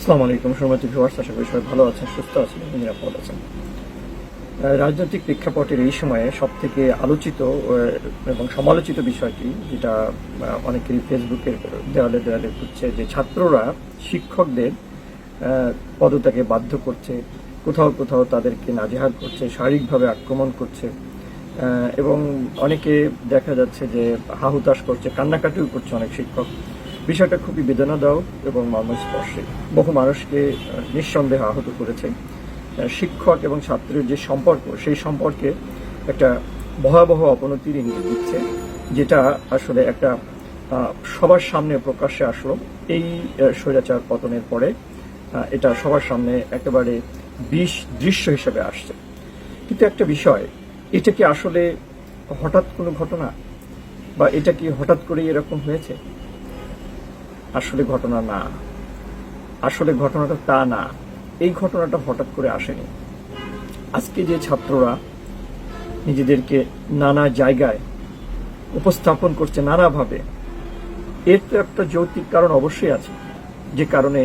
আসসালামু আলাইকুম সম্মানিত আশা করি সবাই ভালো আছেন, সুস্থ আছেন নিরাপদ আছেন। রাজনৈতিক প্রেক্ষাপটের এই সময়ে সব থেকে আলোচিত এবং সমালোচিত বিষয়টি, যেটা অনেকেরই ফেসবুকের দেওয়ালে দেওয়ালে ঘুরছে, যে ছাত্ররা, শিক্ষকদের পদত্যাগে বাধ্য করছে, কোথাও কোথাও তাদেরকে নাজেহাল করছে, শারীরিকভাবে আক্রমণ করছে এবং অনেকে দেখা যাচ্ছে যে হাহুতাশ করছে, কান্নাকাটিও করছে অনেক শিক্ষক। বিষয়টা খুবই বেদনাদায়ক এবং মর্মস্পর্শী। বহু মানুষকে নিঃসন্দেহে আহত করেছে। শিক্ষক এবং ছাত্রের যে সম্পর্ক, সেই সম্পর্কে একটা ভয়াবহ অবনতির ইঙ্গিত দিচ্ছে, যেটা আসলে একটা সবার সামনে প্রকাশ্যে আসলো। এই স্বৈরাচার পতনের পরে এটা সবার সামনে একেবারে বিষ দৃশ্য হিসেবে আসছে। কিন্তু একটা বিষয়, এটা কি আসলে হঠাৎ কোনো ঘটনা? বা এটা কি হঠাৎ করেই এরকম হয়েছে? আসলে ঘটনা না। আসলে ঘটনাটা তা না, এই ঘটনাটা হঠাৎ করে আসেনি। আজকে যে ছাত্ররা নিজেদেরকে নানা জায়গায় উপস্থাপন করছে নানাভাবে, এর তো একটা যৌক্তিক কারণ অবশ্যই আছে, যে কারণে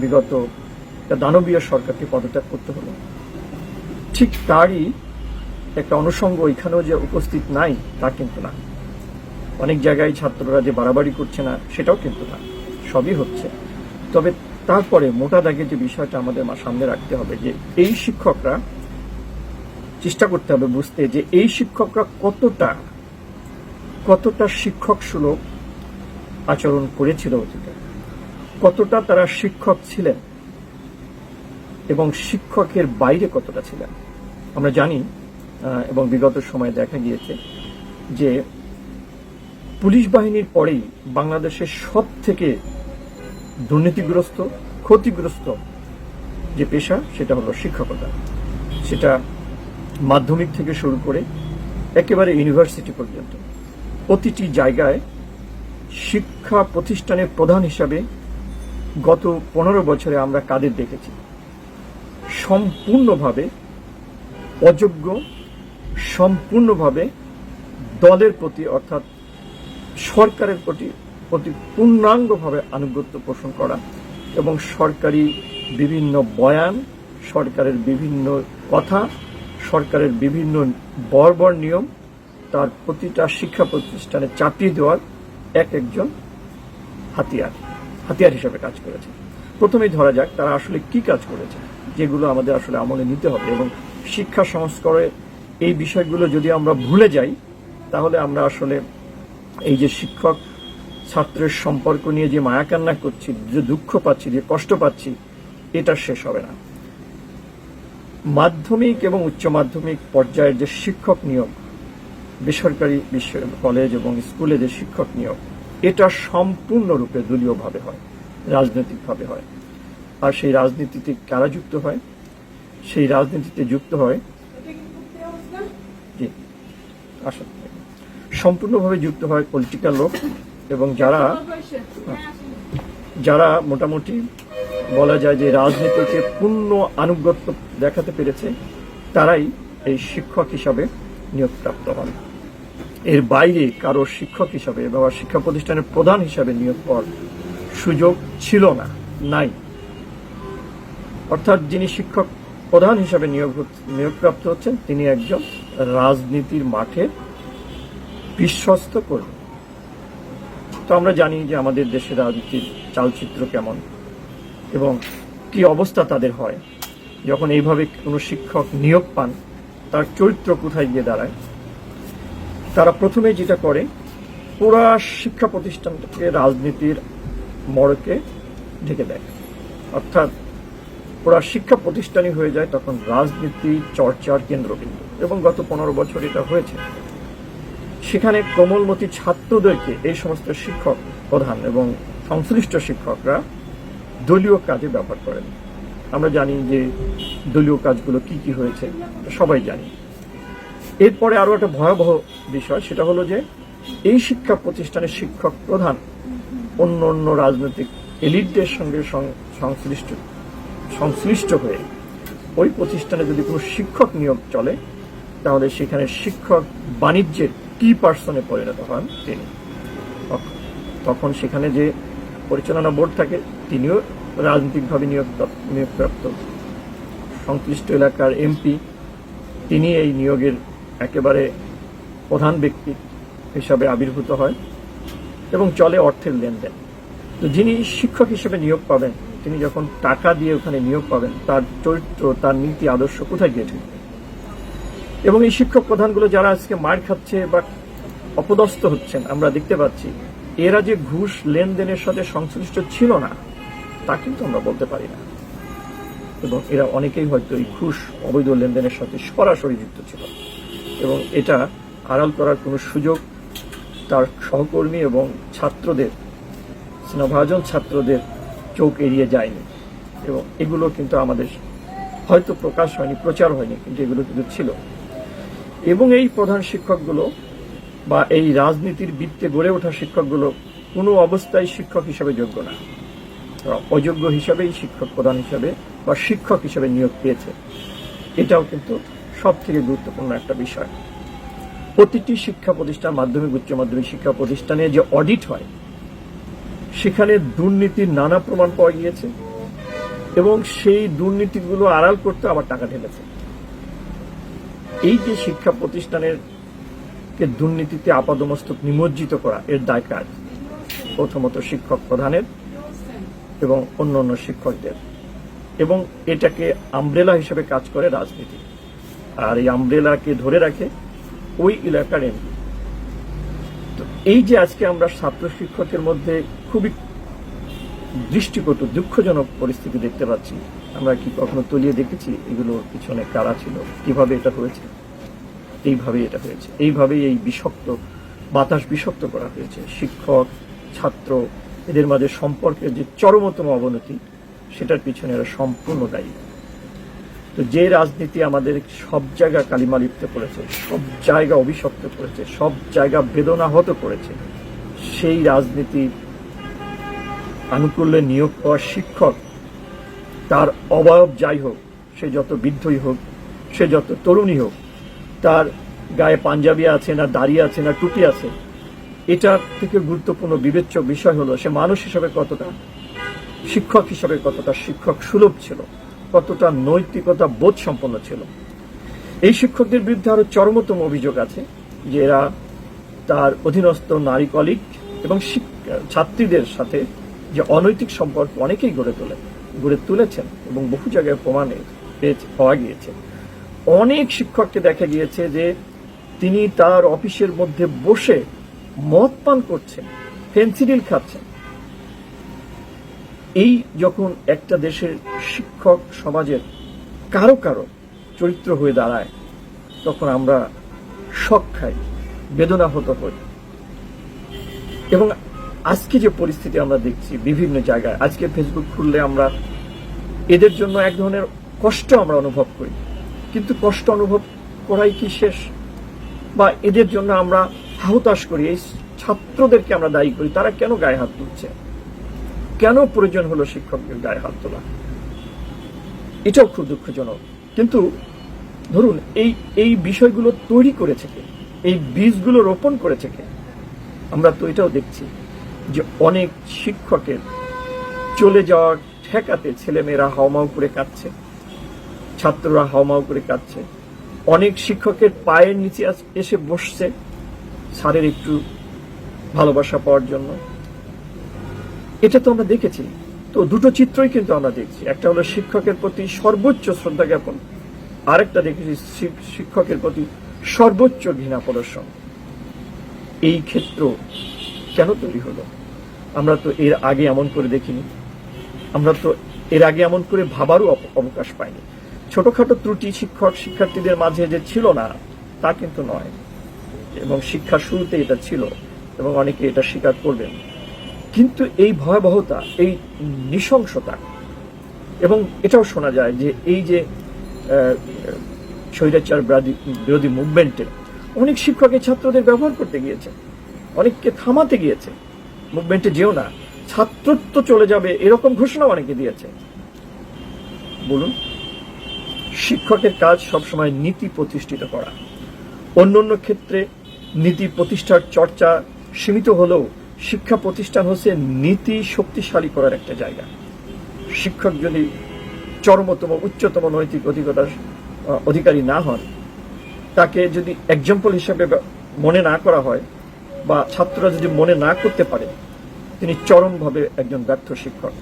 বিগত দানবীয় সরকারকে পদত্যাগ করতে হলো। ঠিক তারই একটা অনুষঙ্গ এখানেও যে উপস্থিত নাই, তা কিন্তু না। অনেক জায়গায় ছাত্ররা যে বাড়াবাড়ি করছে না, সেটাও কিন্তু না। সবই হচ্ছে। তবে তারপরে মোটা দাগে যে বিষয়টা আমাদের সামনে রাখতে হবে যে এই শিক্ষকরা চেষ্টা করতে হবে বুঝতে যে এই শিক্ষকরা কতটা কতটা শিক্ষক সুলভ আচরণ করেছিল অতীতে। কতটা তারা শিক্ষক ছিলেন এবং শিক্ষকের বাইরে কতটা ছিলেন। আমরা জানি এবং বিগত সময়ে দেখা গিয়েছে যে পুলিশ বাহিনীর পরেই বাংলাদেশের সব থেকে দুর্নীতিগ্রস্ত, ক্ষতিগ্রস্ত যে পেশা, সেটা হলো শিক্ষকতা। সেটা মাধ্যমিক থেকে শুরু করে একেবারে ইউনিভার্সিটি পর্যন্ত। প্রতিটি জায়গায় শিক্ষা প্রতিষ্ঠানের প্রধান হিসাবে গত পনেরো বছরে আমরা কাদের দেখেছি? সম্পূর্ণভাবে অযোগ্য, সম্পূর্ণভাবে দলের প্রতি অর্থাৎ সরকারের প্রতি প্রতি পূর্ণাঙ্গভাবে আনুগত্য পোষণ করা এবং সরকারি বিভিন্ন বয়ান, সরকারের বিভিন্ন কথা, সরকারের বিভিন্ন বর্বর নিয়ম, তার প্রতিটা শিক্ষা প্রতিষ্ঠানে চাপিয়ে দেওয়ার এক একজন হাতিয়ার হাতিয়ার হিসেবে কাজ করেছে। প্রথমেই ধরা যাক তারা আসলে কি কাজ করেছে, যেগুলো আমাদের আসলে আমলে নিতে হবে এবং শিক্ষা সংস্কারে এই বিষয়গুলো যদি আমরা ভুলে যাই, তাহলে আমরা আসলে এই যে শিক্ষক ছাত্রের সম্পর্ক নিয়ে যে মায়াকান্না করছি, যে দুঃখ পাচ্ছি, যে কষ্ট পাচ্ছি, এটা শেষ হবে না। মাধ্যমিক এবং উচ্চ মাধ্যমিক পর্যায়ের যে শিক্ষক নিয়োগ, বেসরকারি বিশ্ব কলেজ এবং স্কুলে যে শিক্ষক নিয়োগ, এটা সম্পূর্ণরূপে দলীয়ভাবে হয়, রাজনৈতিকভাবে হয়। আর সেই রাজনীতিতে কারা যুক্ত হয়? সেই রাজনীতিতে যুক্ত হয় সম্পূর্ণভাবে যুক্ত হয় পলিটিক্যাল লোক। এবং যারা যারা মোটামুটি বলা যায় যে রাজনীতিকে পূর্ণ আনুগত্য দেখাতে পেরেছে, তারাই এই শিক্ষক হিসাবে নিয়োগপ্রাপ্ত হন। এর বাইরে কারও শিক্ষক হিসাবে বা শিক্ষা প্রতিষ্ঠানের প্রধান হিসাবে নিয়োগ পাওয়ার সুযোগ ছিল না, নাই। অর্থাৎ যিনি শিক্ষক প্রধান হিসাবে নিয়োগ নিয়োগপ্রাপ্ত হচ্ছেন, তিনি একজন রাজনীতির মাঠে বিশ্বস্ত কর্মী। তো আমরা জানি যে আমাদের দেশের রাজনীতির চালচিত্র কেমন এবং কি অবস্থা তাদের হয়। যখন এইভাবে কোনো শিক্ষক নিয়োগ পান, তার চরিত্র কোথায় গিয়ে দাঁড়ায়? তারা প্রথমে যেটা করে, পুরা শিক্ষা প্রতিষ্ঠানটাকে রাজনীতির মড়কে ঢেকে দেয়। অর্থাৎ পুরা শিক্ষা প্রতিষ্ঠানই হয়ে যায় তখন রাজনীতি চর্চার কেন্দ্রবিন্দু। এবং গত পনেরো বছর এটা হয়েছে। সেখানে কোমলমতি ছাত্রদেরকে এই সমস্ত শিক্ষক প্রধান এবং সংশ্লিষ্ট শিক্ষকরা দলীয় কাজে ব্যবহার করেন। আমরা জানি যে দলীয় কাজগুলো কি কি হয়েছে, সবাই জানি। এরপরে আরও একটা ভয়াবহ বিষয়, সেটা হলো যে এই শিক্ষা প্রতিষ্ঠানের শিক্ষক প্রধান অন্য অন্য রাজনৈতিক এলিটদের সঙ্গে সংশ্লিষ্ট সংশ্লিষ্ট হয়ে ওই প্রতিষ্ঠানে যদি কোনো শিক্ষক নিয়োগ চলে, তাহলে সেখানে শিক্ষক বাণিজ্যের কি পার্সনে পরিণত হন তিনি। তখন সেখানে যে পরিচালনা বোর্ড থাকে, তিনিও রাজনৈতিকভাবে নিয়োগ নিয়োগপ্রাপ্ত। সংশ্লিষ্ট এলাকার এমপি, তিনি এই নিয়োগের একেবারে প্রধান ব্যক্তি হিসাবে আবির্ভূত হয় এবং চলে অর্থের লেনদেন। তো যিনি শিক্ষক হিসেবে নিয়োগ পাবেন, তিনি যখন টাকা দিয়ে ওখানে নিয়োগ পাবেন, তার চরিত্র, তার নীতি, আদর্শ কোথায় গিয়ে এবং এই শিক্ষক প্রধানগুলো যারা আজকে মার খাচ্ছে বা অপদস্থ হচ্ছেন, আমরা দেখতে পাচ্ছি, এরা যে ঘুষ লেনদেনের সাথে সংশ্লিষ্ট ছিল না, তা কিন্তু আমরা বলতে পারি না। এবং এরা অনেকেই হয়তো এই ঘুষ, অবৈধ লেনদেনের সাথে সরাসরি যুক্ত ছিল। এবং এটা আড়াল করার কোনো সুযোগ তার সহকর্মী এবং ছাত্রদের, স্নেহভাজন ছাত্রদের চোখ এড়িয়ে যায়নি। এবং এগুলো কিন্তু আমাদের হয়তো প্রকাশ হয়নি, প্রচার হয়নি, কিন্তু এগুলো কিন্তু ছিল। এবং এই প্রধান শিক্ষকগুলো বা এই রাজনীতির বৃত্তে গড়ে ওঠা শিক্ষকগুলো কোনো অবস্থায় শিক্ষক হিসাবে যোগ্য না। অযোগ্য হিসাবেই শিক্ষক প্রধান হিসাবে বা শিক্ষক হিসাবে নিয়োগ পেয়েছে। এটাও কিন্তু সব থেকে গুরুত্বপূর্ণ একটা বিষয়। প্রতিটি শিক্ষা প্রতিষ্ঠান, মাধ্যমিক, উচ্চ মাধ্যমিক শিক্ষা প্রতিষ্ঠানে যে অডিট হয়, সেখানে দুর্নীতির নানা প্রমাণ পাওয়া গিয়েছে এবং সেই দুর্নীতিগুলো আড়াল করতে আবার টাকা ঢেলেছে। এই যে শিক্ষা প্রতিষ্ঠানের কে দুর্নীতিতে আপাদমস্তক নিমজ্জিত করা, এর দায় কাজ প্রথমত শিক্ষক প্রধানের এবং অন্য অন্য শিক্ষকদের। এবং এটাকে আমব্রেলা হিসেবে কাজ করে রাজনীতি। আর এই আমব্রেলাকে ধরে রাখে ওই এলাকার এমপি। তো এই যে আজকে আমরা ছাত্র শিক্ষকের মধ্যে খুবই দৃষ্টিকটু দুঃখজনক পরিস্থিতি দেখতে পাচ্ছি আমরা কি কখনো তলিয়ে দেখেছি? এগুলোর পিছনে কারা ছিল? কীভাবে এটা হয়েছে? এইভাবে এটা হয়েছে। এইভাবেই এই বিষাক্ত বাতাস বিষাক্ত করা হয়েছে। শিক্ষক, ছাত্র, এদের মাঝে সম্পর্কের যে চরমতম অবনতি, সেটার পিছনে এরা সম্পূর্ণ দায়ী। তো যে রাজনীতি আমাদের সব জায়গা কালিমা লিপ্ত করেছে, সব জায়গা অভিশপ্ত করেছে, সব জায়গা বেদনাহত করেছে, সেই রাজনীতি আনুকূল্যে নিয়োগ পাওয়া শিক্ষক তার অবয়ব যাই হোক, সে যত বৃদ্ধই হোক, সে যত তরুণী হোক, তার গায়ে পাঞ্জাবি আছে না দাড়ি আছে না টুপি আছে, এটার থেকে গুরুত্বপূর্ণ বিবেচ্য বিষয় হলো সে মানুষ হিসাবে কতটা, শিক্ষক হিসাবে কতটা শিক্ষক সুলভ ছিল, কতটা নৈতিকতা বোধ সম্পন্ন ছিল। এই শিক্ষকদের বিরুদ্ধে আরও চরমতম অভিযোগ আছে যে এরা তার অধীনস্থ নারী কলিগ এবং ছাত্রীদের সাথে যে অনৈতিক সম্পর্ক অনেকেই গড়ে তোলে। গড়ে তুলেছেন এবং বহু জায়গায় প্রমাণে পেয়েছে, পাওয়া গিয়েছে। অনেক শিক্ষককে দেখা গিয়েছে যে তিনি তার অফিসের মধ্যে বসে মদ পান করছেন ফেন্সিডিল খাচ্ছেন। এই যখন একটা দেশের শিক্ষক সমাজের কারও কারও চরিত্র হয়ে দাঁড়ায়, তখন আমরা শখ খাই বেদনা হত হই। এবং আজকে যে পরিস্থিতি আমরা দেখছি বিভিন্ন জায়গায়, আজকে ফেসবুক খুললে আমরা এদের জন্য এক ধরনের কষ্ট আমরা অনুভব করি। কিন্তু কষ্ট অনুভব করাই কি শেষ? বা এদের জন্য আমরা হাহুতাশ করি, এই ছাত্রদেরকে আমরা দায়ী করি, তারা কেন গায়ে হাত তুলছে? কেন প্রয়োজন হলো শিক্ষকদের গায়ে হাত তোলা? এটাও খুব দুঃখজনক। কিন্তু ধরুন, এই এই বিষয়গুলো তৈরি করেছে কে? এই বীজগুলো রোপণ করেছে কে? আমরা তো এটাও দেখছি। যে অনেক শিক্ষকের চলে যাওয়ার ঠেকাতে ছেলেমেয়েরা হাওমাও করে কাঁদছে, ছাত্ররা হাওমাও করে কাঁদছে। অনেক শিক্ষকের পায়ের নিচে এসে বসছে স্যারের একটু ভালোবাসা পাওয়ার জন্য। এটা তো আমরা দেখেছি। তো দুটো চিত্রই কিন্তু আমরা দেখছি। একটা হলো শিক্ষকের প্রতি সর্বোচ্চ শ্রদ্ধা জ্ঞাপন, আরেকটা দেখেছি শিক্ষকের প্রতি সর্বোচ্চ ঘৃণা প্রদর্শন। এই ক্ষেত্র কেন তৈরি হলো? আমরা তো এর আগে এমন করে দেখিনি। আমরা তো এর আগে এমন করে ভাবারও অবকাশ পাইনি। ছোটখাটো ত্রুটি শিক্ষক, শিক্ষার্থীদের মাঝে যে ছিল না, তা কিন্তু নয়। এবং শিক্ষার শুরুতে এটা ছিল এবং অনেকে এটা স্বীকার করবেন। কিন্তু এই ভয়াবহতা, এই নৃশংসতা, এবং এটাও শোনা যায় যে এই যে স্বৈরাচার বিরোধী মুভমেন্টে অনেক শিক্ষকের ছাত্রদের ব্যবহার করতে গিয়েছে, অনেককে থামাতে গিয়েছে। মুভমেন্টে যেও না। ছাত্রত্ব চলে যাবে, এরকম ঘোষণা অনেকে দিয়েছে। বলুন, শিক্ষকের কাজ সবসময় নীতি প্রতিষ্ঠিত করা। অন্য অন্য ক্ষেত্রে নীতি প্রতিষ্ঠার চর্চা সীমিত হলেও শিক্ষা প্রতিষ্ঠান হচ্ছে নীতি শক্তিশালী করার একটা জায়গা। শিক্ষক যদি চরমতম, উচ্চতম নৈতিক অধিকতার অধিকারী না হন, তাকে যদি এক্সাম্পল হিসেবে মনে না করা হয় বা ছাত্ররা যদি মনে না করতে পারে, তিনি চরমভাবে একজন ব্যর্থ শিক্ষক।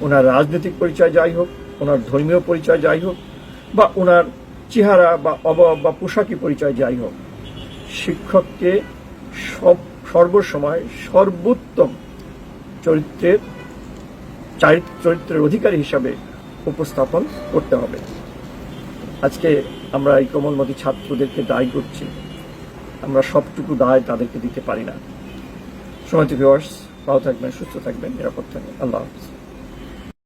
ওনার রাজনৈতিক পরিচয় যাই হোক, ওনার ধর্মীয় পরিচয় যাই হোক, বা ওনার চেহারা বা অভাব বা পোশাকি পরিচয় যাই হোক, শিক্ষককে সব, সর্বসময় সর্বোত্তম চরিত্রের চারি- চরিত্রের অধিকারী হিসাবে উপস্থাপন করতে হবে। আজকে আমরা এই কোমলমতি ছাত্রদেরকে দায়ী করছি। আমরা সবটুকু দায় তাদেরকে দিতে পারি না। সময় ভিওয়ার্স ভালো থাকবেন, সুস্থ থাকবেন, নিরাপদ থাকবেন। আল্লাহ হাফিজ।